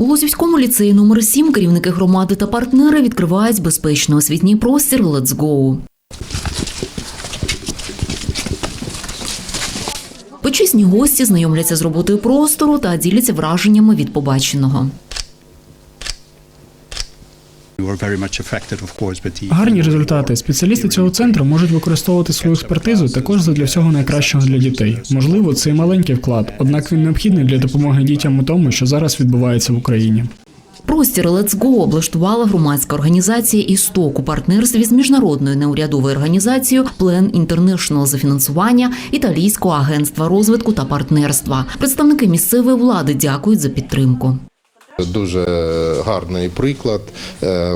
У Лозівському ліцеї номер 7 керівники громади та партнери відкривають безпечний освітній простір «Let's Go». Почесні гості знайомляться з роботою простору та діляться враженнями від побаченого. Гарні результати. Спеціалісти цього центру можуть використовувати свою експертизу також задля всього найкращого для дітей. Можливо, це і маленький вклад, однак він необхідний для допомоги дітям у тому, що зараз відбувається в Україні. Простір «Let's Go» облаштувала громадська організація «Істок» у партнерстві з міжнародною неурядовою організацією Plan International за фінансування Італійського агентства розвитку та партнерства. Представники місцевої влади дякують за підтримку. Дуже гарний приклад е,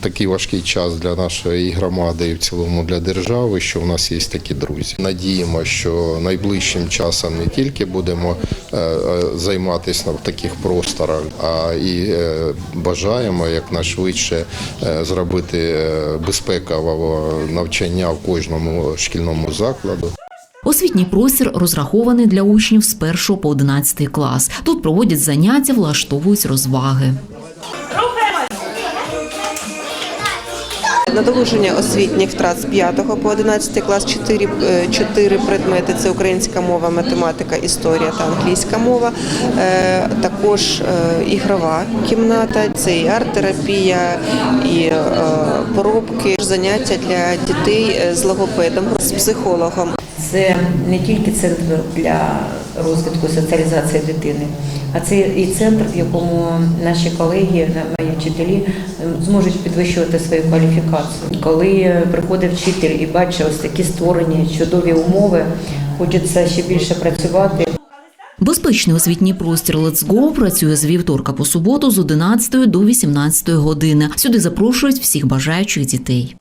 такий важкий час для нашої громади і в цілому для держави, що в нас є такі друзі. Надіємо, що найближчим часом не тільки будемо е, е, займатися в таких просторах, а і е, бажаємо якнайшвидше е, зробити е, безпекового навчання в кожному шкільному закладу. Освітній простір розрахований для учнів з 1 по 11 клас. Тут проводять заняття, влаштовують розваги. Надолуження освітніх втрат з 5 по 11 клас 4, е, 4 предмети це українська мова, математика, історія та англійська мова. Е, Також е, ігрова кімната, це і арт-терапія, і е, поробки, заняття для дітей е, з логопедом, з психологом. Це не тільки центр для розвитку соціалізації дитини, а це і центр, в якому наші колеги, мої вчителі зможуть підвищувати свою кваліфікацію. Коли приходить вчитель і бачить ось такі створені чудові умови, хочеться ще більше працювати. Безпечний освітній простір «Let's Go» працює з вівторка по суботу з 11 до 18 години. Сюди запрошують всіх бажаючих дітей.